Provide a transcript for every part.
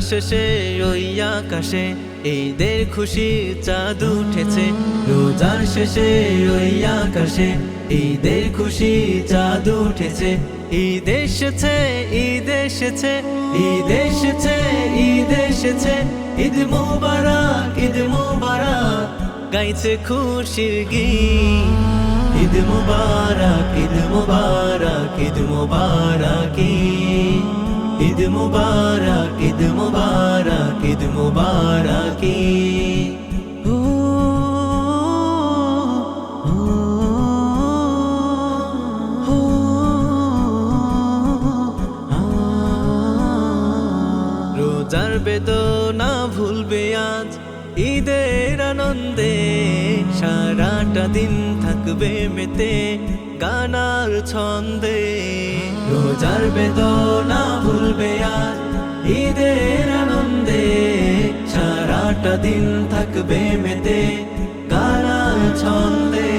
শেষে ওই আকাশে ঈদের খুশি চাঁদ উঠেছে। রোজার শেষে ওই আকাশে ঈদের খুশি চাঁদ উঠেছে। ঈদ এসেছে ঈদ এসেছে ঈদ এসেছে ঈদ এসেছে। ঈদ মুবারক ঈদ মুবারক, গাইছে খুশির গীত। ঈদ মুবারক ঈদ মুবারক ঈদ মুবারক ঈদ মুবারক ঈদ মুবারক ঈদ মুবারক। রোজার বেদনা ভুলবে আজ ঈদের আনন্দে, সারাটা দিন থাকবে মেতে গানার ছন্দে রোজার বেদনা ভুলবে আজ ঈদের আনন্দে সারাটা দিন থাকবে মেতে গানার ছন্দে।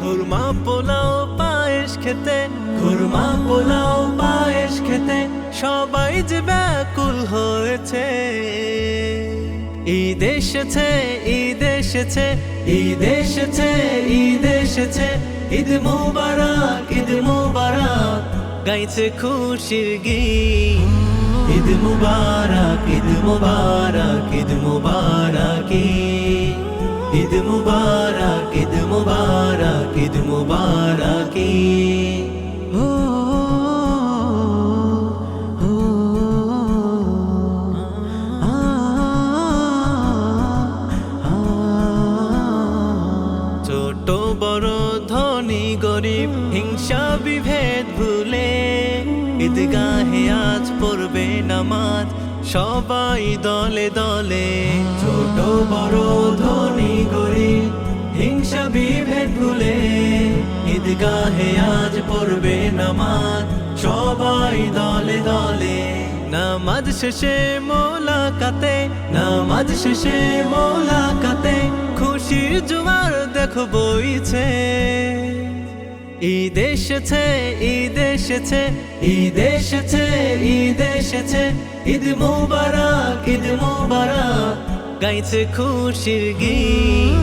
হুরমা পোলাও, পায়েস খেতে, খুরমা পোলাও, পায়েস খেতে সবাই যে ব্যাকুল হয়েছে। ঈদ এসেছে ঈদ এসেছে ঈদ এসেছে ঈদ এসেছে, ঈদ মুবারক ঈদ মুবারক। গাইছে খুশির গীত। ঈদ মুবারক ঈদ মুবারক ঈদ মুবারক। ঈদ মুবারক ঈদ মুবারক ঈদ মুবারক। ছোট, বড়, ধনী, গরিব, হিংসা, বিভেদ ভুলে ঈদগাহে আজ পড়বে নামাজ। সবাই দলে দলে। ছোট বড় ধনী গরিব হিংসা বিভেদ ভুলে ঈদগাহে আজ পড়বে নামাজ। সবাই দলে দলে। নামাজ শেষে মোলাকাতে। নামাজ শেষে মোলাকাতে। খুশির জোয়ার দেখো বইছে ঈদ এসেছে ঈদ এসেছে ঈদ এসেছে ঈদ এসেছে ঈদ মুবারক ঈদ মুবারক গাইছে খুশির গীত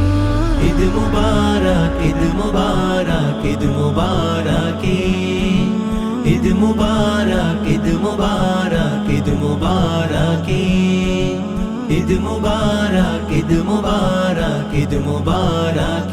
ঈদ মুবারক ঈদ মুবারক ঈদ মুবারক ঈদ মুবারক ঈদ মুবারক ঈদ মুবারক ঈদ মুবারক ঈদ মুবারক ঈদ মুবারক